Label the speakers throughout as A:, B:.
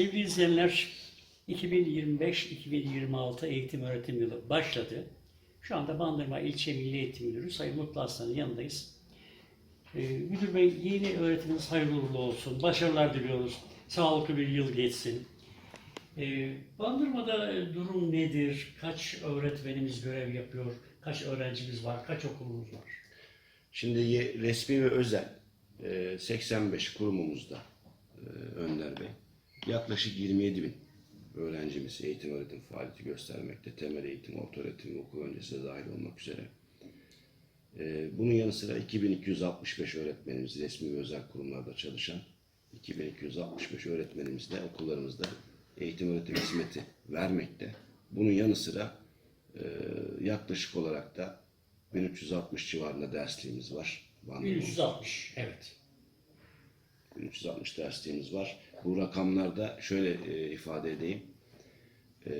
A: Sevgili izleyenler, 2025-2026 eğitim öğretim yılı başladı. Şu anda Bandırma İlçe Milli Eğitim Müdürü Sayın Mutlu Aslan'ın yanındayız. Ee, müdür Bey yeni öğretiminiz hayırlı uğurlu olsun. Başarılar diliyoruz. Sağlıklı bir yıl geçsin. Ee, Bandırma'da durum nedir? Kaç öğretmenimiz görev yapıyor? Kaç öğrencimiz var? Kaç okulumuz var?
B: Şimdi resmi ve özel e, 85 kurumumuzda e, Önder Bey yaklaşık 27 bin öğrencimiz eğitim öğretim faaliyeti göstermekte. Temel eğitim, orta öğretim ve okul öncesi de dahil olmak üzere. E, Bunun yanı sıra 2265 öğretmenimiz resmi ve özel kurumlarda çalışan 2265 öğretmenimiz de okullarımızda eğitim öğretim hizmeti vermekte. Bunun yanı sıra e, yaklaşık olarak da 1360 civarında dersliğimiz var. Bandırma.
A: 1360. Evet.
B: 1360 dersliğimiz var. Bu rakamlarda şöyle e, ifade edeyim. E,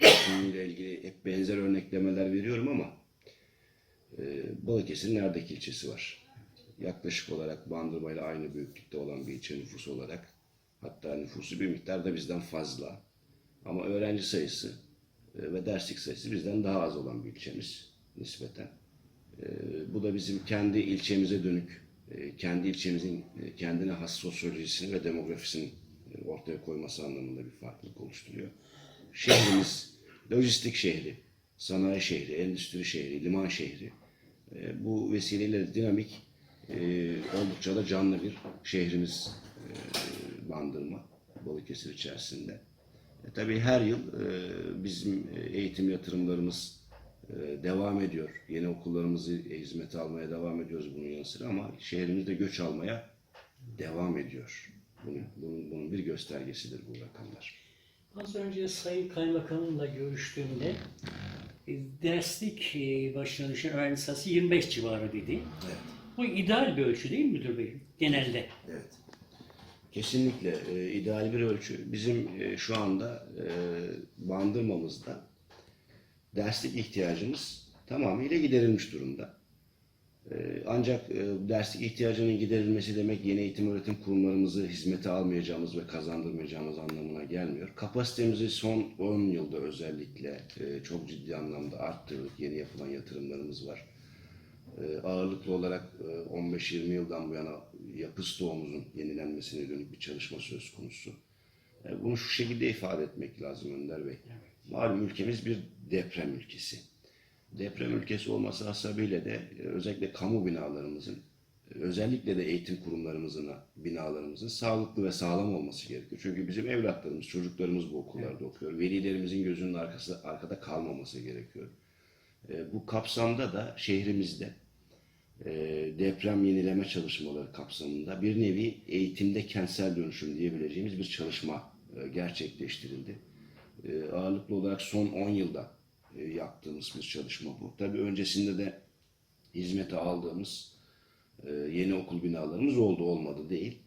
B: konuyla ilgili hep benzer örneklemeler veriyorum ama e, Balıkesir'in Erdek ilçesi var. Yaklaşık olarak Bandırma ile aynı büyüklükte olan bir ilçe nüfusu olarak hatta nüfusu bir miktar da bizden fazla. Ama öğrenci sayısı e, ve derslik sayısı bizden daha az olan bir ilçemiz nispeten. E, bu da bizim kendi ilçemize dönük, kendi ilçemizin e, kendine has sosyolojisini ve demografisini e, ortaya koyması anlamında bir farklılık oluşturuyor. Şehrimiz, lojistik şehri, sanayi şehri, endüstri şehri, liman şehri. E, Bu vesileyle dinamik, e, oldukça da canlı bir şehrimiz e, Bandırma, Balıkesir içerisinde. E, tabii her yıl e, bizim e, eğitim yatırımlarımız e, devam ediyor. Yeni okullarımızı hizmete almaya devam ediyoruz bunun yanı sıra ama şehrimizde göç almaya devam ediyor. Bunun, bunun, bunun bir göstergesidir bu rakamlar.
A: Az önce Sayın Kaymakamımla görüştüğümde e, derslik e, başına düşen öğrenci sayısı 25 civarı dedi.
B: Evet.
A: Bu ideal bir ölçü değil mi müdür bey? Genelde.
B: Evet. Kesinlikle e, ideal bir ölçü. Bizim e, şu anda e, bandırmamızda derslik ihtiyacımız tamamıyla giderilmiş durumda. E, ancak e, derslik ihtiyacının giderilmesi demek yeni eğitim öğretim kurumlarımızı hizmete almayacağımız ve kazandırmayacağımız anlamına gelmiyor. Kapasitemizi son 10 yılda özellikle e, çok ciddi anlamda arttırdık. Yeni yapılan yatırımlarımız var. E, ağırlıklı olarak e, 15-20 yıldan bu yana yapı stoğumuzun yenilenmesine dönük bir çalışma söz konusu. E, Bunu şu şekilde ifade etmek lazım Önder Bey. Malum ülkemiz bir deprem ülkesi. Deprem ülkesi olması hasabıyla de e, özellikle kamu binalarımızın, özellikle de eğitim kurumlarımızın, binalarımızın sağlıklı ve sağlam olması gerekiyor. Çünkü bizim evlatlarımız, çocuklarımız bu okullarda okuyor. Velilerimizin gözünün arkası, arkada kalmaması gerekiyor. E, Bu kapsamda da şehrimizde e, deprem yenileme çalışmaları kapsamında bir nevi eğitimde kentsel dönüşüm diyebileceğimiz bir çalışma gerçekleştirildi. E, Ağırlıklı olarak son 10 yılda e, yaptığımız bir çalışma bu. Tabii öncesinde de hizmete aldığımız e, yeni okul binalarımız oldu olmadı değil.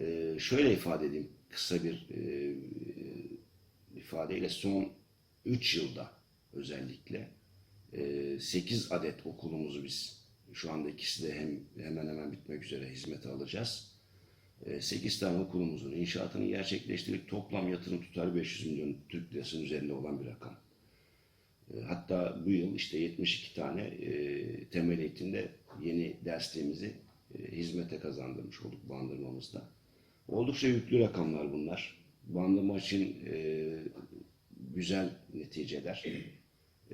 B: E, Şöyle ifade edeyim kısa bir e, ifadeyle son 3 yılda özellikle 8 adet okulumuzu biz şu anda ikisi de hem hemen hemen bitmek üzere hizmete alacağız. 8 tane okulumuzun inşaatını gerçekleştirdik. Toplam yatırım tutarı 500 milyon Türk lirasının üzerinde olan bir rakam. E, Hatta bu yıl işte 72 tane e, temel eğitimde yeni dersliğimizi e, hizmete kazandırmış olduk bandırmamızda. Oldukça yüklü rakamlar bunlar. Bandırma için e, güzel neticeler.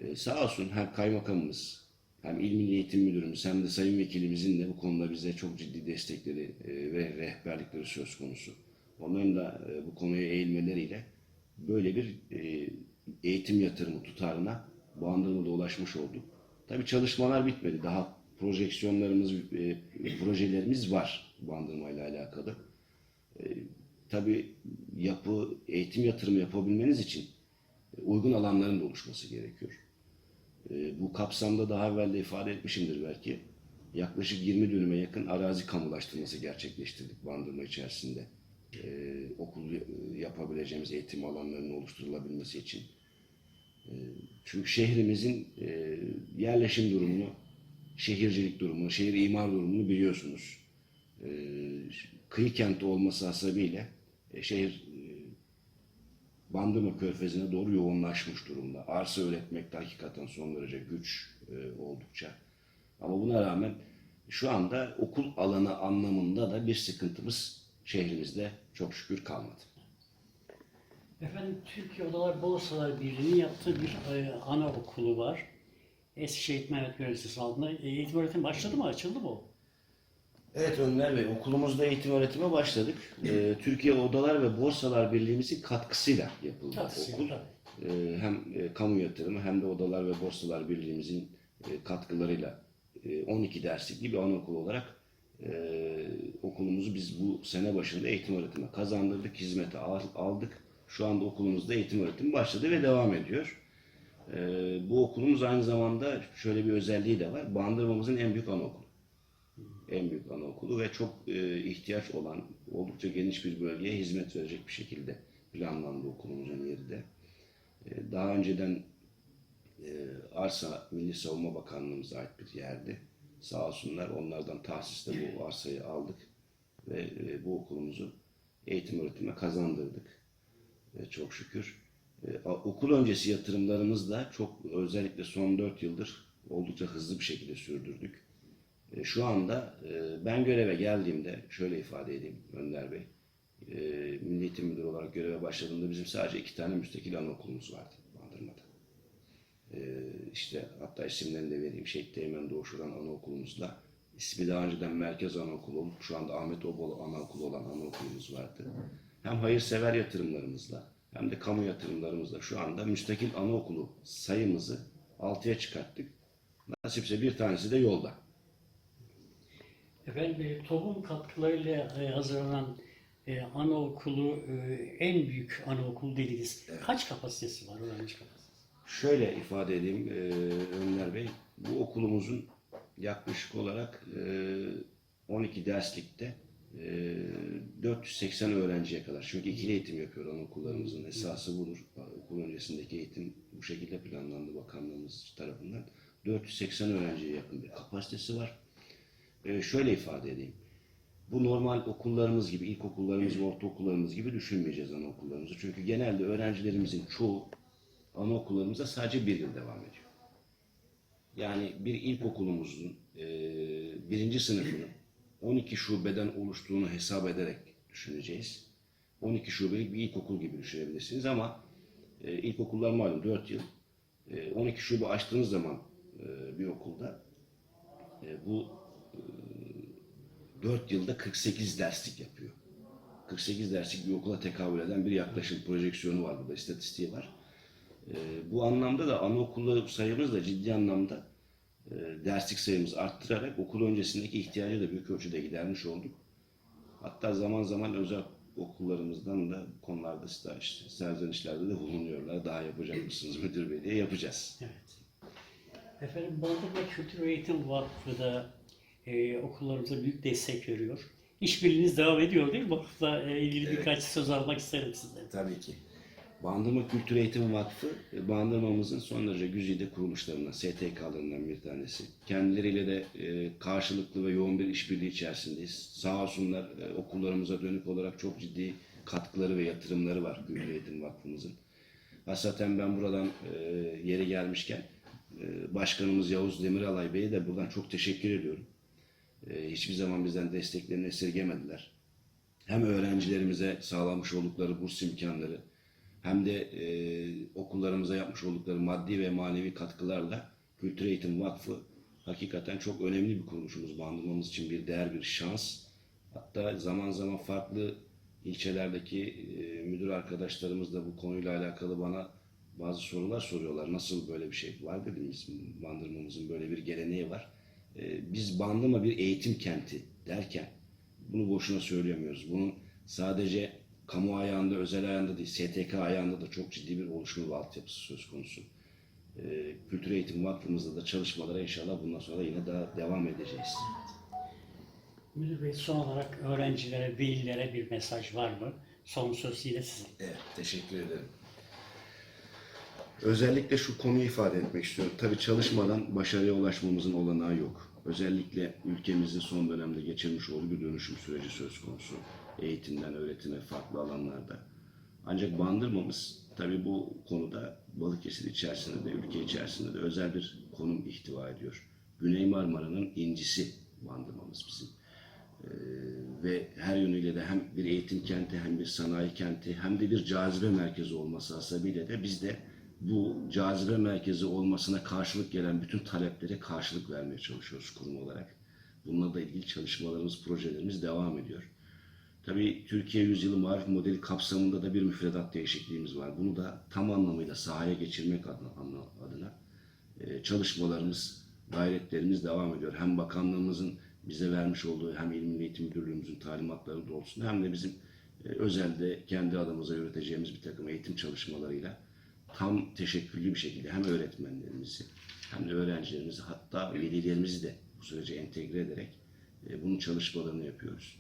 B: E, sağ olsun hem kaymakamımız hem İl Milli Eğitim Müdürümüz hem de Sayın Vekilimizin de bu konuda bize çok ciddi destekleri e, ve rehberlikleri söz konusu. Onların da e, bu konuya eğilmeleriyle böyle bir e, eğitim yatırımı tutarına bandırmada ulaşmış olduk. Tabii çalışmalar bitmedi. Daha projeksiyonlarımız, projelerimiz var bandırmayla alakalı. Tabii yapı, eğitim yatırımı yapabilmeniz için uygun alanların da oluşması gerekiyor. E, bu kapsamda daha evvel de ifade etmişimdir belki. Yaklaşık 20 dönüme yakın arazi kamulaştırması gerçekleştirdik bandırma içerisinde. E, okul yapabileceğimiz eğitim alanlarının oluşturulabilmesi için. E, çünkü şehrimizin e, yerleşim durumunu, şehircilik durumunu, şehir imar durumunu biliyorsunuz. E, kıyı kenti olması hasebiyle e, şehir Bandırma Körfezi'ne doğru yoğunlaşmış durumda. Arsa üretmekte hakikaten son derece güç e, oldukça. Ama buna rağmen şu anda okul alanı anlamında da bir sıkıntımız şehrimizde çok şükür kalmadı.
A: Efendim Türkiye Odalar Borsalar Birliği'nin yaptığı bir e, anaokulu var. Eskişehir Mehmet Üniversitesi altında. E, eğitim öğretim başladı mı? Açıldı mı?
B: Evet Önder Bey, okulumuzda eğitim öğretime başladık. Ee, Türkiye Odalar ve Borsalar Birliği'mizin katkısıyla yapıldı
A: Katkısıyla,
B: okul. Ee, hem e, kamu yatırımı hem de Odalar ve Borsalar Birliği'mizin e, katkılarıyla e, 12 derslikli bir anaokulu olarak e, okulumuzu biz bu sene başında eğitim öğretime kazandırdık, hizmete al- aldık. Şu anda okulumuzda eğitim öğretim başladı ve devam ediyor. E, bu okulumuz aynı zamanda şöyle bir özelliği de var. Bandırmamızın en büyük anaokulu en büyük anaokulu ve çok e, ihtiyaç olan oldukça geniş bir bölgeye hizmet verecek bir şekilde planlandı okulumuzun yeri de. E, daha önceden e, arsa Milli Savunma Bakanlığımıza ait bir yerdi. Sağ olsunlar onlardan tahsisle bu arsayı aldık ve e, bu okulumuzu eğitim öğretime kazandırdık. E, çok şükür. E, okul öncesi yatırımlarımız da çok özellikle son 4 yıldır oldukça hızlı bir şekilde sürdürdük. E, Şu anda e, ben göreve geldiğimde şöyle ifade edeyim Önder Bey. E, Milli Eğitim Müdürü olarak göreve başladığımda bizim sadece iki tane müstakil anaokulumuz vardı Bandırma'da. İşte hatta isimlerini de vereyim. Şehit Teğmen Doğuşuran Anaokulumuzla ismi daha önceden Merkez Anaokulu şu anda Ahmet Obol Anaokulu olan anaokulumuz vardı. Hem hayırsever yatırımlarımızla hem de kamu yatırımlarımızla şu anda müstakil anaokulu sayımızı altıya çıkarttık. Nasipse bir tanesi de yolda.
A: Efendim e, TOB'un katkılarıyla e, hazırlanan e, anaokulu e, en büyük anaokul dediniz. Kaç kapasitesi var öğrenci kapasitesi?
B: Şöyle ifade edeyim e, Önder Bey. Bu okulumuzun yaklaşık olarak e, 12 derslikte e, 480 öğrenciye kadar. Çünkü ikili eğitim yapıyor anaokullarımızın esası budur. Okul öncesindeki eğitim bu şekilde planlandı bakanlığımız tarafından. 480 öğrenciye yakın bir kapasitesi var. E, şöyle ifade edeyim. Bu normal okullarımız gibi, ilkokullarımız ve ortaokullarımız gibi düşünmeyeceğiz anaokullarımızı. Çünkü genelde öğrencilerimizin çoğu anaokullarımıza sadece bir yıl devam ediyor. Yani bir ilkokulumuzun e, birinci sınıfının 12 şubeden oluştuğunu hesap ederek düşüneceğiz. 12 şubelik bir ilkokul gibi düşünebilirsiniz ama e, ilkokullar malum 4 yıl. E, 12 şube açtığınız zaman e, bir okulda e, bu 4 yılda 48 derslik yapıyor. 48 derslik bir okula tekabül eden bir yaklaşım projeksiyonu var burada, istatistiği var. Ee, bu anlamda da anaokulu sayımız da ciddi anlamda e, derslik sayımızı arttırarak okul öncesindeki ihtiyacı da büyük ölçüde gidermiş olduk. Hatta zaman zaman özel okullarımızdan da konularda staj, serzenişlerde de bulunuyorlar. Daha yapacak mısınız müdür bey diye yapacağız.
A: Evet. Efendim Bandırma Kültür Eğitim Vakfı da e, okullarımıza büyük destek veriyor. İşbirliğiniz devam ediyor değil mi? Vakıfla e, ilgili birkaç söz almak isterim sizden.
B: Tabii ki. Bandırma Kültür Eğitim Vakfı, e, Bandırmamızın son derece güzide kuruluşlarından, STK'larından bir tanesi. Kendileriyle de e, karşılıklı ve yoğun bir işbirliği içerisindeyiz. Sağ olsunlar okullarımıza dönük olarak çok ciddi katkıları ve yatırımları var Kültür Eğitim Vakfımızın. Hasaten ben buradan yeri gelmişken Başkanımız Yavuz Demiralay Bey'e de buradan çok teşekkür ediyorum. E, hiçbir zaman bizden desteklerini esirgemediler hem öğrencilerimize sağlamış oldukları burs imkanları hem de e, okullarımıza yapmış oldukları maddi ve manevi katkılarla Kültür Eğitim Vakfı hakikaten çok önemli bir kuruluşumuz. Bandırmamız için bir değer, bir şans. Hatta zaman zaman farklı ilçelerdeki e, müdür arkadaşlarımız da bu konuyla alakalı bana bazı sorular soruyorlar. Nasıl böyle bir şey var dedim bizim bandırmamızın böyle bir geleneği var. E, biz Bandırma bir eğitim kenti derken bunu boşuna söylemiyoruz. Bunun sadece kamu ayağında, özel ayağında değil, STK ayağında da çok ciddi bir oluşum ve altyapısı söz konusu. Ee, Kültür Eğitim Vakfımızda da çalışmalara inşallah bundan sonra yine daha devam edeceğiz.
A: Müdür Bey son olarak öğrencilere, velilere bir mesaj var mı? Son söz yine sizin.
B: Evet, teşekkür ederim. Özellikle şu konuyu ifade etmek istiyorum. Tabii çalışmadan başarıya ulaşmamızın olanağı yok. Özellikle ülkemizin son dönemde geçirmiş bir dönüşüm süreci söz konusu. Eğitimden öğretime, farklı alanlarda. Ancak bandırmamız tabii bu konuda Balıkesir içerisinde de ülke içerisinde de özel bir konum ihtiva ediyor. Güney Marmara'nın incisi bandırmamız bizim. Ee, ve her yönüyle de hem bir eğitim kenti hem bir sanayi kenti hem de bir cazibe merkezi olması hasebiyle de biz de bu cazibe merkezi olmasına karşılık gelen bütün taleplere karşılık vermeye çalışıyoruz kurum olarak. Bununla da ilgili çalışmalarımız, projelerimiz devam ediyor. Tabii Türkiye Yüzyılı Marif Modeli kapsamında da bir müfredat değişikliğimiz var. Bunu da tam anlamıyla sahaya geçirmek adına, adına e, çalışmalarımız, gayretlerimiz devam ediyor. Hem bakanlığımızın bize vermiş olduğu hem İl Eğitim Müdürlüğümüzün talimatları doğrultusunda hem de bizim e, özelde kendi adımıza yürüteceğimiz bir takım eğitim çalışmalarıyla tam teşekküllü bir şekilde hem öğretmenlerimizi hem de öğrencilerimizi hatta velilerimizi de bu sürece entegre ederek e, bunun çalışmalarını yapıyoruz.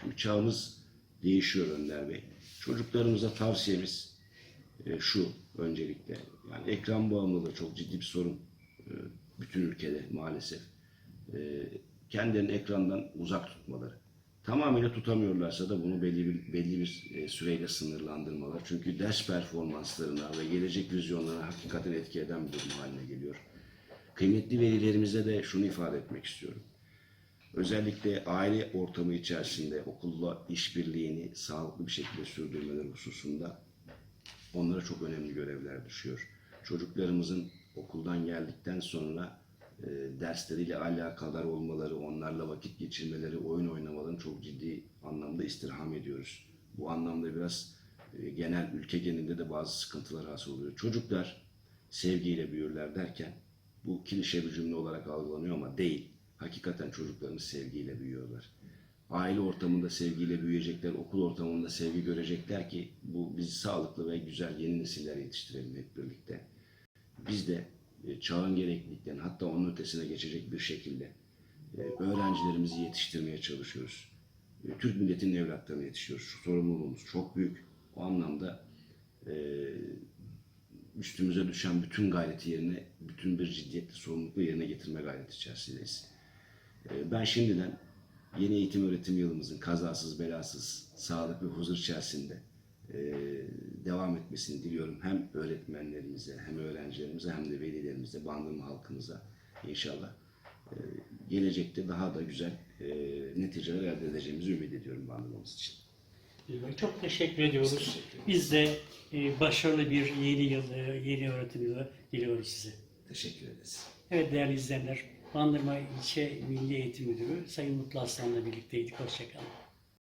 B: Çünkü çağımız değişiyor Önder Bey. Çocuklarımıza tavsiyemiz e, şu öncelikle. Yani ekran bağımlılığı çok ciddi bir sorun e, bütün ülkede maalesef. E, kendilerini ekrandan uzak tutmaları. Tamamıyla tutamıyorlarsa da bunu belli bir, belli bir e, süreyle sınırlandırmalar. Çünkü ders performanslarına ve gelecek vizyonlarına hakikaten etki eden bir durum haline geliyor. Kıymetli velilerimize de şunu ifade etmek istiyorum. Özellikle aile ortamı içerisinde okulla işbirliğini sağlıklı bir şekilde sürdürmeleri hususunda onlara çok önemli görevler düşüyor. Çocuklarımızın okuldan geldikten sonra e, dersleriyle alakadar olmaları, onlarla vakit geçirmeleri, oyun oynamalarını çok ciddi anlamda istirham ediyoruz. Bu anlamda biraz e, genel ülke genelinde de bazı sıkıntılar hasıl oluyor. Çocuklar sevgiyle büyürler derken bu klişe bir cümle olarak algılanıyor ama değil. Hakikaten çocuklarımız sevgiyle büyüyorlar. Aile ortamında sevgiyle büyüyecekler, okul ortamında sevgi görecekler ki bu bizi sağlıklı ve güzel yeni nesiller yetiştirelim hep birlikte. Biz de çağın gerekliliklerini hatta onun ötesine geçecek bir şekilde e, öğrencilerimizi yetiştirmeye çalışıyoruz. E, Türk milletinin evlatlarını yetiştiriyoruz. Sorumluluğumuz çok büyük. O anlamda e, üstümüze düşen bütün gayreti yerine, bütün bir ciddiyetle sorumlulukla yerine getirme gayreti içerisindeyiz. E, Ben şimdiden yeni eğitim öğretim yılımızın kazasız belasız, sağlık ve huzur içerisinde e, devam etmesini diliyorum. Hem öğretmenlerimize, hem öğrencilerimize, hem de velilerimize, bandırma halkımıza inşallah. E, Gelecekte daha da güzel e, neticeler elde edeceğimizi ümit ediyorum bandırmamız için.
A: Çok teşekkür ediyoruz. Biz de e, başarılı bir yeni yıl, e, yeni öğretim yılı diliyoruz size.
B: Teşekkür ederiz.
A: Evet değerli izleyenler, Bandırma İlçe Milli Eğitim Müdürü Sayın Mutlu Aslan'la birlikteydik. Hoşçakalın.